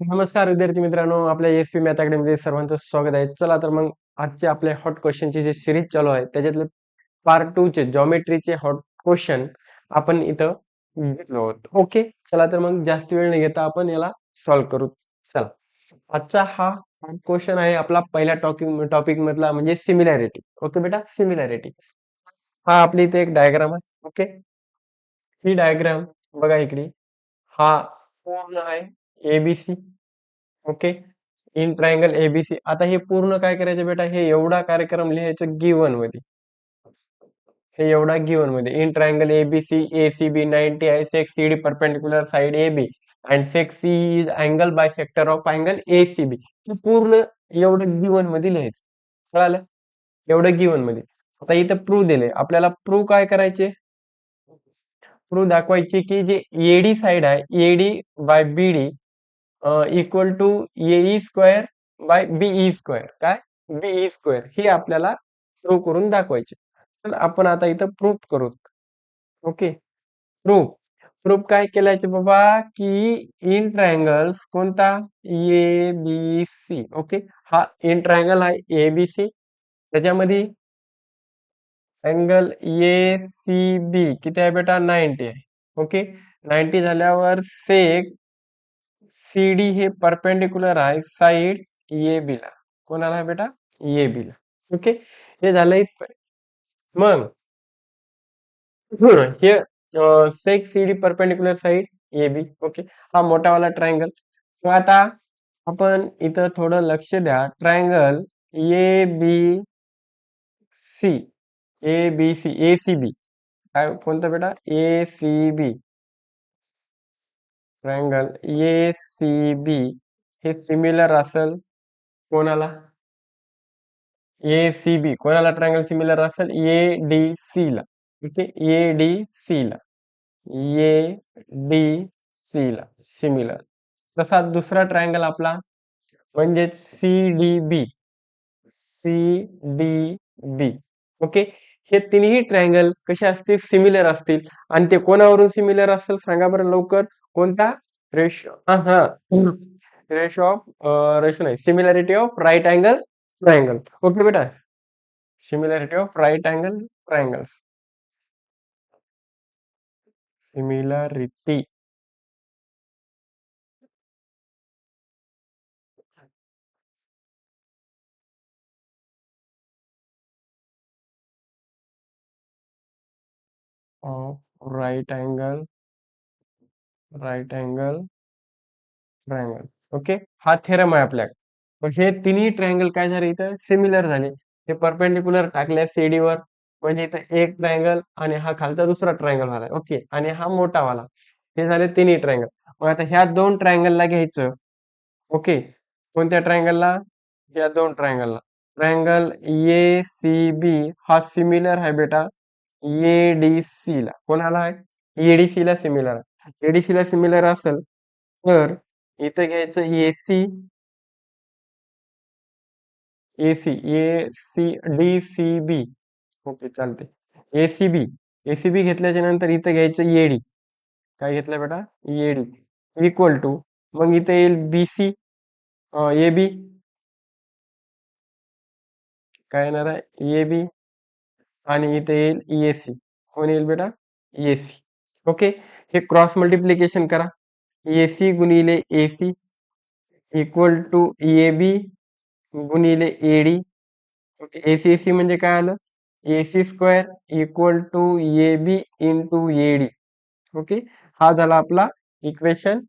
नमस्कार विद्यार्थी मित्रांनो आपल्या एस पी मॅथ अकॅडमीमध्ये सर्वांचं स्वागत आहे. चला तर मग आजचे आपले हॉट क्वेश्चनची जी सिरीज चालू आहे त्याच्यातले पार्ट टू चे जॉमेट्रीचे हॉट क्वेश्चन आपण इथं घेतलो आहोत. ओके चला तर मग जास्त वेळ न घेता आपण याला सॉल्व्ह करू. चला. आजचा हा क्वेश्चन आहे आपला पहिल्या टॉपिक टॉपिक मधला म्हणजे सिमिलॅरिटी ओके बेटा? सिमिलॅरिटी हा आपली इथे एक डायग्राम आहे. ओके ही डायग्राम बघा इकडे. हा पूर्ण आहे? ABC okay in triangle ABC आता हे पूर्ण काय करायचं बेटा? हे एवढा कार्यक्रम लिहायचं गिवनमध्ये. हे एवढा गिवनमध्ये. In triangle ABC ACB ninety I seg C D perpendicular side AB and seg C is angle bisector of angle ACB B पूर्ण एवढं गिवनमध्ये लिहायचं. कळालं? एवढं गिवनमध्ये. आता इथं प्रू दिले आपल्याला प्रू काय करायचे? प्रू दाखवायचे की जे एडी साइड आहे AD by BD equal to A square by BE square काय? बीई स्क्वेअर हे आपल्याला प्रूव्ह करून दाखवायचे. तर आपण आता इथं प्रूफ करू. ओके प्रूफ प्रूफ काय केलायचे बाबा? की इन ट्रायंगल्स कोणता? ए बी सी ओके हा इन ट्रायंगल आहे ए बी सी त्याच्यामध्ये अँगल ए सी बी किती आहे बेटा? नाईन्टी आहे. ओके नाईन्टी झाल्यावर सेक सी डी हे परपेंडिक्युलर आहे साइड ए बी ला कोणाला बेटा? ए बी ला ओके हे झालं मग हे seg C D A B okay हा मोठावाला ट्रायंगल मग आता आपण इथं थोडं लक्ष द्या. Triangle A B C A B C A C B काय, कोणतं बेटा? A C B triangle. A C B हे सिमिलर असेल कोणाला? A C B. कोणाला ट्रायंगल सिमिलर असेल? ए डी सी ला. ओके ए डी सी ला. ए डी सी ला. सिमिलर. तसा दुसरा ट्रायंगल आपला म्हणजे C D B. C D B. Okay? हे तिन्ही ट्रायंगल कसे असतील? सिमिलर असतील. आणि ते कोणावरून सिमिलर असेल? सांगा बरं लवकर. कोणता? रेशो हा रेशो ऑफ रेशो नाही. Similarity of right angle triangle okay बेटा. Similarity of right angle triangles similarity of right angle right angle triangle okay हा थेरम आहे आपल्याकडे. मग हे तिन्ही ट्रायंगल काय झाले इथं? सिमिलर झाले. हे परपेंडिक्युलर टाकले सीडी वर. म्हणजे इथं एक ट्रायंगल आणि हा खालचा दुसरा ट्रायंगल झालाय. ओके आणि हा मोठा वाला. हे झाले तिन्ही ट्रायंगल मग आता ह्या दोन ट्रायंगलला घ्यायचं. ओके कोणत्या ट्रायंगलला या दोन ट्रायंगलला ट्रायंगल ए सी बी हा सिमिलर आहे बेटा. एडीसी ला. कोणाला आहे? एडीसी ला सिमिलर आहे. एडीसीला सिमिलर असेल तर इथं घ्यायचं AC AC A C D C B okay चालते एसीबी एसीबी घेतल्याच्या नंतर इथं घ्यायचं एडी काय घेतलं बेटा? एडी इक्वल टू मग इथं येईल बीसी ए बी काय येणार आहे? ए बी आणि इथे येईल ईएससी कोण येईल बेटा? ईएससी ओके हे क्रॉस मल्टिप्लिकेशन करा. एसी गुणिले AC equal to A B गुणिले एडी ओके एसी एसी म्हणजे काय आलं? AC square equal to A B into AD okay हा झाला आपला इक्वेशन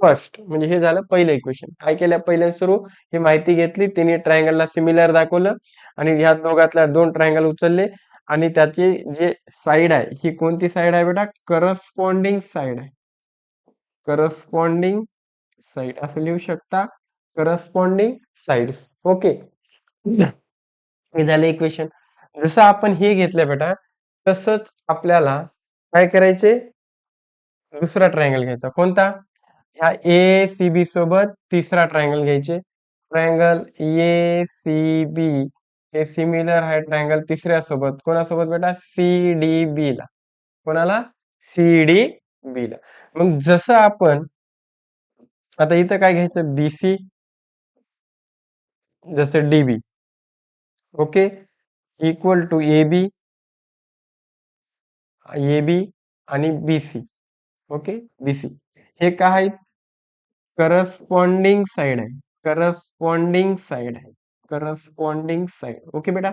फर्स्ट म्हणजे हे झालं पहिलं इक्वेशन काय केलं? पहिल्या सुरू. ही माहिती घेतली. तिने ट्रायंगलला सिमिलर दाखवलं. आणि ह्या दोघातल्या दोन ट्रायंगल उचलले. आणि त्याची जे साइड आहे ही कोणती साइड आहे बेटा? करस्पॉन्डिंग साईड आहे. करस्पॉन्डिंग साइड असं लिहू शकता. करस्पॉन्डिंग साईड्स ओके हे झालं इक्वेशन जसं आपण हे घेतलं बेटा तसंच आपल्याला काय करायचे? दुसरा ट्रायंगल घ्यायचा. कोणता? ह्या ए सी बी सोबत तिसरा ट्रायंगल घ्यायचे. ट्रायंगल ए सी बी हे सिमिलर आहे ट्रायंगल तिसऱ्या सोबत कोणासोबत बेटा? सी डी बी ला. कोणाला? सी डी बी ला. मग जसं आपण आता इथं काय घ्यायचं? बीसी जसं DB okay? Equal to A B A B आणि बीसी ओके? बीसी हे काय आहेत? करस्पॉन्डिंग साइड आहे. करस्पॉन्डिंग साइड आहे. करस्पॉन्डिंग साइड ओके बेटा?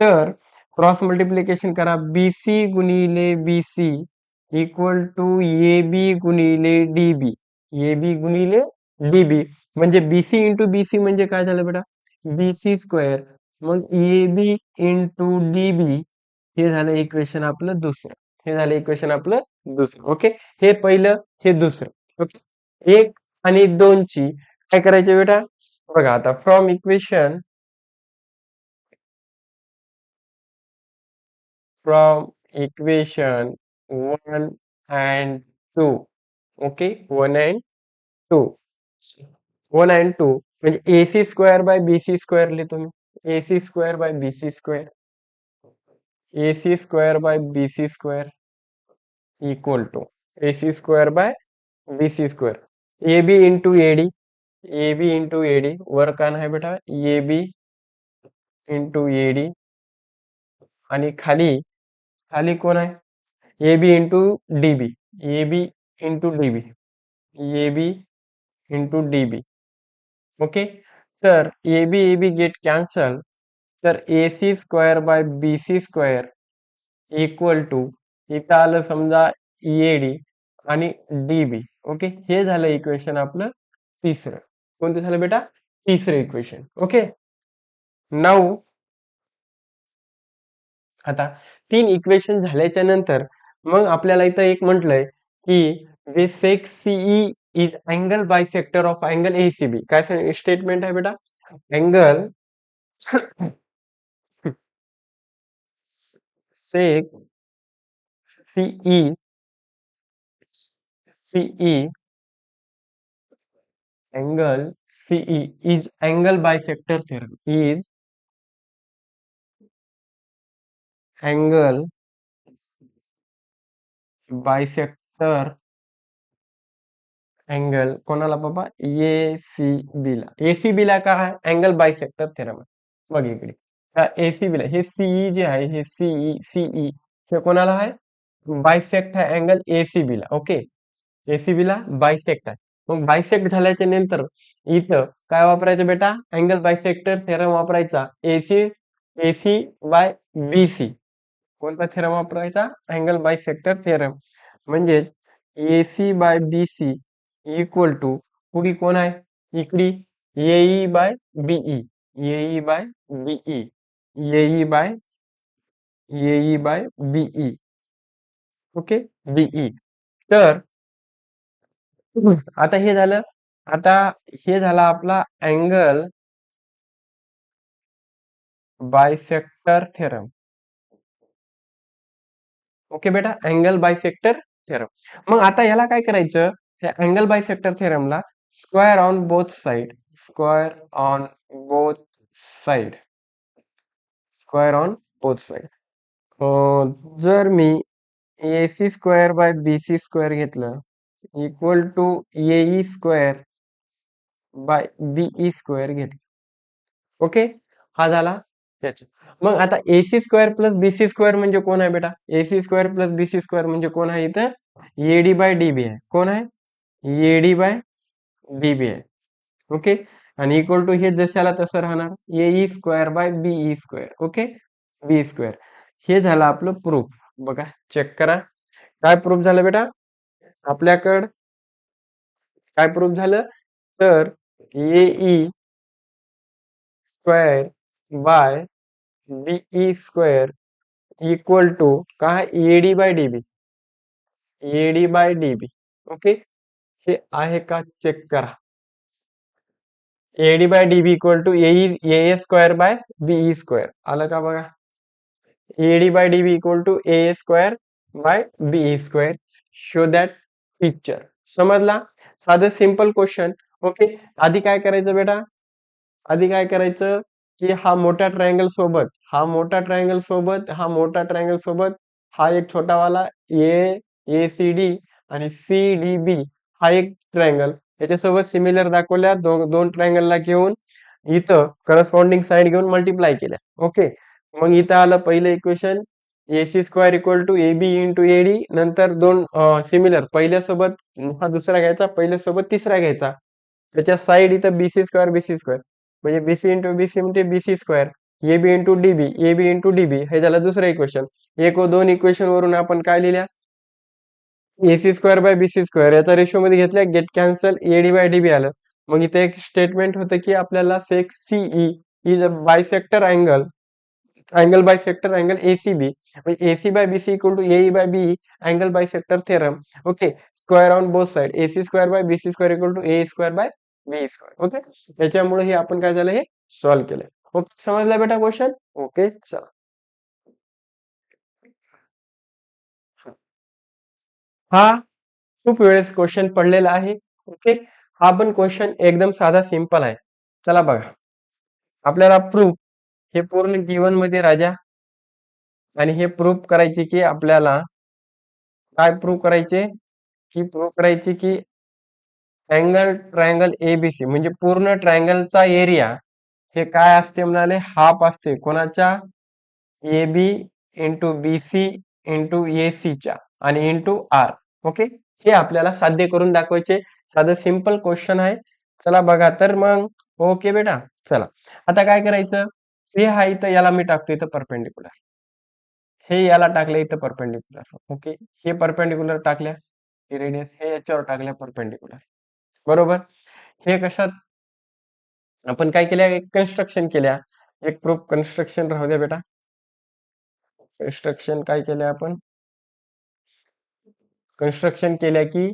तर क्रॉस मल्टिप्लिकेशन करा. बीसी गुणिले BC equal to A B गुणिले डीबी ए बी गुणिले डीबी म्हणजे बीसी इंटू बीसी म्हणजे काय झालं बेटा? बीसी स्क्वेअर मग A B into D B हे झालं इक्वेशन आपलं दुसरं. हे झालं इक्वेशन आपलं दुसरं. ओके हे पहिलं हे दुसरं. ओके एक आणि दोनची. काय करायचे बेटा? बघा आता from equation from equation one and two okay one and two one and two म्हणजे AC square by BC square लिहितो मी. AC square by BC square AC square by BC square equal to AC square by B C square A B into AD A B into AD वर कान आहे बेटा? ए B into D आणि खाली खाली कोण आहे? A B into D B A B into D B A B into D B okay तर A B A B get cancel तर A C square by B C square equal to इथं आलं समजा EAD आणि D B okay हे झालं equation आपलं तिसरं. कोणतं झालं बेटा? तिसरं इक्वेशन ओके नऊ आता तीन इक्वेशन झाल्याच्यानंतर मग आपल्याला इथं एक म्हटलंय की वे seg CE is angle bisector of angle ACB काय स्टेटमेंट आहे बेटा? Angle seg CE CE angle CE is angle bisector theorem. Is angle bisector angle कोणाला बाबा? ए सी बी ला। सी बी ला काय आहे अँगल बायसेक्टर थेरम आहे बघ इकडे। ए सी बी ला। हे सीई जे आहे, हे सीई सीई हे कोणाला आहे? बायसेक्ट आहे angle A C okay A C B ला बायसेक्ट आहे. मग बायसेक्ट झाल्याच्यानंतर इथं काय वापरायचं बेटा? अँगल बायसेक्टर थेरम वापरायचा. एसी एसी बाय बीसी कोणता थेरम वापरायचा? अँगल बायसेक्टर थेरम म्हणजेच AC by BC equal to पुढी कोण आहे? इकडी. AE by BE AE by BE AE by AE by BE okay BE तर आता हे झालं. आता हे झाला आपला अँगल बायसेक्टर थेरम ओके बेटा? अँगल बायसेक्टर थेरम मग आता याला काय करायचं? Angle bisector थेरमला square on both side square on both side square on both side जर मी A C square by B C square घेतलं equal to A square by BE square घेतलं. Okay हा झाला त्याच्या मग आता AC square plus BC square म्हणजे कोण आहे बेटा? AC square plus BC square म्हणजे कोण आहे इथं? एडी बाय डीबी आहे. कोण आहे? एडी बाय डीबी आहे. ओके आणि इक्वल टू हे जशाला तसं राहणार? A square by BE square okay B square हे झालं आपलं प्रूफ बघा चेक करा. काय प्रूफ झालं बेटा? आपल्याकडं काय प्रूफ झालं? तर A square by BE square equal to काय AD by DB AD by DB okay? हे आहे का? चेक करा. AD by DB equal to A square by BE square. आलं का बघा? AD by DB equal to A square by BE square. Show that picture समजला? साधं simple question okay आधी काय करायचं बेटा? आधी काय करायचं? की हा मोठ्या ट्रायंगल सोबत हा मोठा ट्रायंगल सोबत हा मोठा ट्रायंगल सोबत हा एक छोटावाला ए ए सी डी आणि सी डी बी हा एक ट्रायंगल याच्यासोबत सिमिलर दाखवल्या दोन दोन ट्रायंगलला घेऊन इथं करस्पॉन्डिंग साईड घेऊन मल्टिप्लाय केल्या. ओके मग इथं आलं पहिलं equation AC square equal to A B into A D नंतर दोन सिमिलर पहिल्यासोबत हा दुसरा घ्यायचा पहिल्यासोबत तिसरा घ्यायचा. त्याच्या साईड इथं B C square B C square म्हणजे B C into B C म्हणजे B C square A B into D B A B into D B हे झालं दुसरं इक्वेशन एक व दोन इक्वेशन वरून आपण काय लिहिल्या? AC square by B C square याचा रेशो मध्ये घेतल्या get cancel AD by D B आलं. मग इथे एक स्टेटमेंट होतं की आपल्याला seg CE is a bisector angle angle bisector angle ACB म्हणजे AC by BC equal to A by B angle bisector theorem okay square on both side AC square by BC square equal to A square by B square okay त्याच्यामुळे हे आपण काय झालं हे solve केलं okay समजला बेटा question okay चला हा खूप वेळेस क्वेश्चन पडलेला आहे. ओके हा पण क्वेश्चन एकदम साधा सिंपल आहे. चला बघा. आपल्याला प्रूफ हे पूर्ण गिवनमध्ये राजा. आणि हे प्रूफ करायचे की आपल्याला काय प्रूफ करायचे? की प्रूफ करायचे की अँगल ट्रायंगल एबीसी म्हणजे पूर्ण ट्रायंगलचा एरिया हे काय असते म्हणाले? हाफ असते. कोणाच्या? A B into B C into A च्या आणि इंटू आर ओके हे आपल्याला साध्य करून दाखवायचे. साधं सिंपल क्वेश्चन आहे. चला बघा. तर मग ओके बेटा. चला. आता काय करायचं? हे हा इथं याला मी टाकतो इथं परपेंडिक्युलर हे याला टाकलं इथं परपेंडिक्युलर ओके हे परपेंडिक्युलर टाकल्या रेडियस हे याच्यावर टाकल्या परपेंडिक्युलर बरोबर? हे कशात? आपण काय केल्या? एक कन्स्ट्रक्शन केल्या. एक प्रूफ कन्स्ट्रक्शन राहू द्या बेटा. कन्स्ट्रक्शन काय केलं आपण? कन्स्ट्रक्शन केल्या की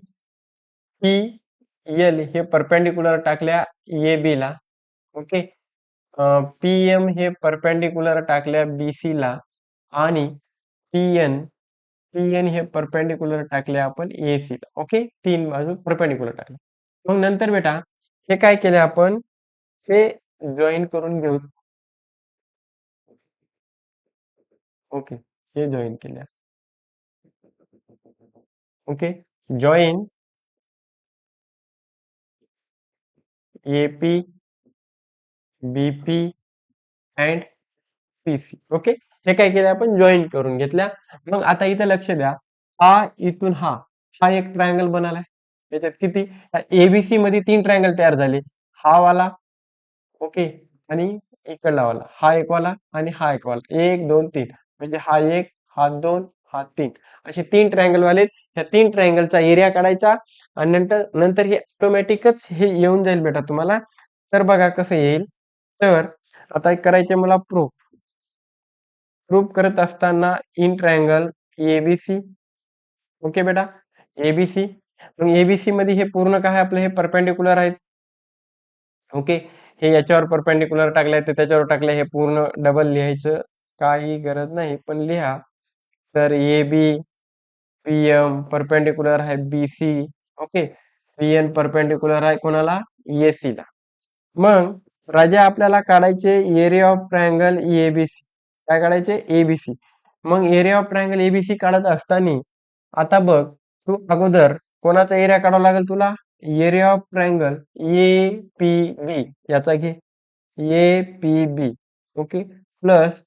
पी एल हे परपेंडिक्युलर टाकल्या ए बी ला. ओके पी एम हे परपेंडिक्युलर टाकल्या बी सी ला आणि पी एन पी एन हे परपेंडिक्युलर टाकल्या आपण ए सी ओके तीन बाजू परपेंडिक्युलर टाकल्या. मग नंतर बेटा, हे काय केले आपण? हे जॉईन करून घेऊ. ओके हे जॉईन केल्या. Okay join AP BP and PC okay हे काय केलं आपण? जॉईन करून घेतल्या. मग आता इथं लक्ष द्या. हा इथून हा. हा एक ट्रायंगल बनालाय. त्याच्यात किती? एबीसी मध्ये तीन ट्रायंगल तयार झाले. हा वाला. ओके आणि इकडला वाला. हा एक वाला आणि हा एक वाला. एक दोन तीन. म्हणजे हा एक हा दोन हा तीन. असे तीन ट्रायंगल वाले. ह्या तीन ट्रायंगलचा एरिया काढायचा. आणि नंतर नंतर हे ऑटोमॅटिकच हे येऊन जाईल बेटा तुम्हाला. तर बघा कसं येईल. तर आता करायचे मला प्रूफ प्रूफ करत असताना इन ट्रायंगल एबीसी ओके बेटा? एबीसी मग एबीसी मध्ये हे पूर्ण काय आपलं? हे परपेंडिक्युलर आहेत. ओके हे याच्यावर परपेंडिक्युलर टाकलंय तर त्याच्यावर टाकले हे पूर्ण डबल लिहायचं काही गरज नाही. पण लिहा. तर A B P M perpendicular आहे B C okay P N perpendicular आहे कोणाला? एसी ला. मग राजा आपल्याला काढायचे एरिया ऑफ ट्रायंगल एबीसी काय काढायचे? एबीसी मग एरिया ऑफ ट्रायंगल एबीसी काढत असताना आता बघ तू अगोदर कोणाचा एरिया काढावा लागेल तुला? Area of triangle A P B याचा घे. A P B okay? Plus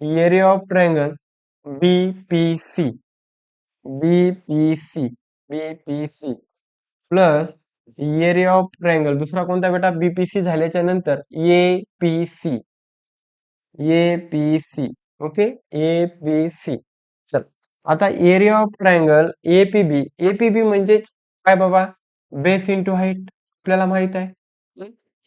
area of triangle B P C plus area of triangle दुसरा कोणता बेटा? बीपीसी झाल्याच्या नंतर एपीसी एपीसी ओके एपीसी चल. आता area of triangle APB APB म्हणजेच काय बाबा? बेस इंटू हाईट आपल्याला माहित आहे.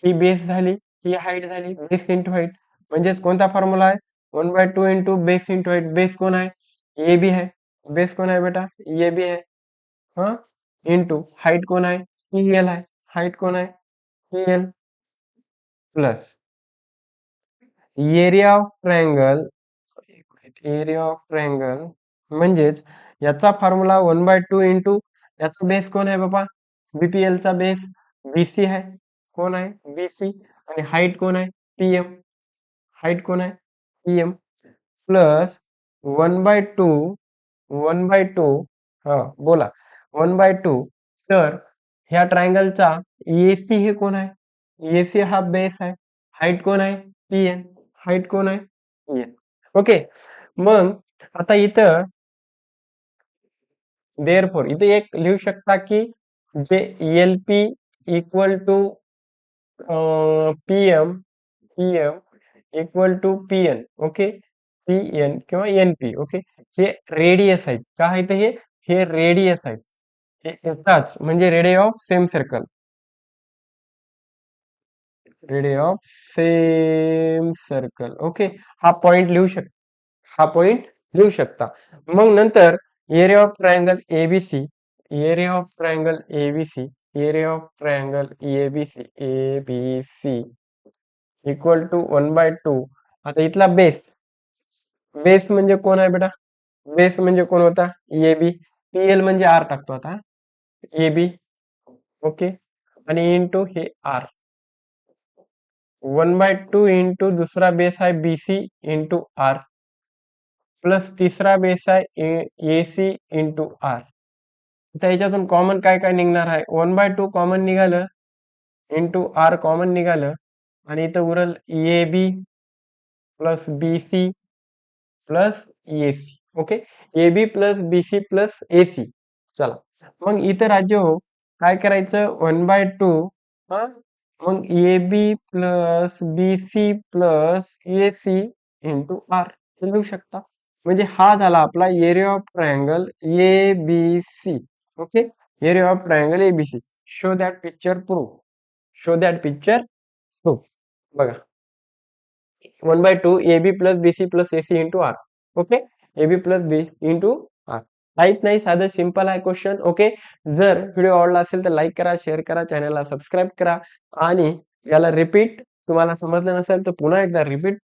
ही बेस झाली ही हाईट झाली बेस इंटू हाईट म्हणजेच कोणता फॉर्म्युला आहे? One by two into base into height base कोण आहे? ए बी आहे. बेस कोण आहे बेटा? ए बी आहे. हा इंटू हाईट कोण आहे? पी एल आहे हाईट कोण आहे P L plus area of triangle area of triangle म्हणजेच याचा formula one by two into याचा बेस कोण आहे बाबा? बीपीएल चा बेस बीसी आहे. कोण आहे? बीसी आणि हाईट कोण आहे? पीएम हाईट कोण आहे? PM plus one by two one by two हा, बोला. वन बाय टू तर ह्या ट्रायंगलचा एसी हे कोण आहे? एसी हा बेस आहे. हाईट कोण आहे? पी एन हाईट कोण आहे? पी एन ओके मग आता इथं देअर फोर इथे एक लिहू शकता की जे L P equal to P M P M equal to P N okay P N किंवा एन पी ओके हे रेडियस आहेत. का आहेत हे? हे रेडियस आहेत. एकदाच येताच म्हणजे radii of same circle. Radii of same circle. Okay हा पॉइंट लिहू शक हा पॉइंट लिहू शकता. मग नंतर area of triangle ABC area of triangle ABC area of triangle ABC ABC equal to one by two. आता इथला बेस बेस म्हणजे कोण आहे बेटा? बेस म्हणजे कोण होता? ए बी पी एल म्हणजे आर टाकतो आता. ए बी ओके आणि इंटू हे R one by two into दुसरा बेस आहे B C into R plus तिसरा बेस आहे ए सी इंटू आर आता याच्यातून कॉमन काय काय निघणार आहे? वन बाय टू कॉमन निघालं इंटू आर कॉमन निघालं. आणि इथं उरल A B plus B C plus A C okay A B plus B C plus A C चला. मग इथं राज्य हो काय करायचं? वन बाय टू हा. मग A B plus B C plus A C into R हे लिहू शकता? म्हणजे हा झाला आपला area of triangle A B C okay area of triangle A B C show that picture proof show that picture proof बघा. One by two A B plus B C plus A C into R okay A B plus B into काहीच नाही साधं simple आहे question okay जर video आवडला असेल तर like करा शेअर करा चॅनलला सबस्क्राईब करा. आणि याला रिपीट तुम्हाला समजलं नसेल तर पुन्हा एकदा रिपीट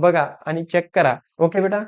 बघा आणि चेक करा. ओके बेटा?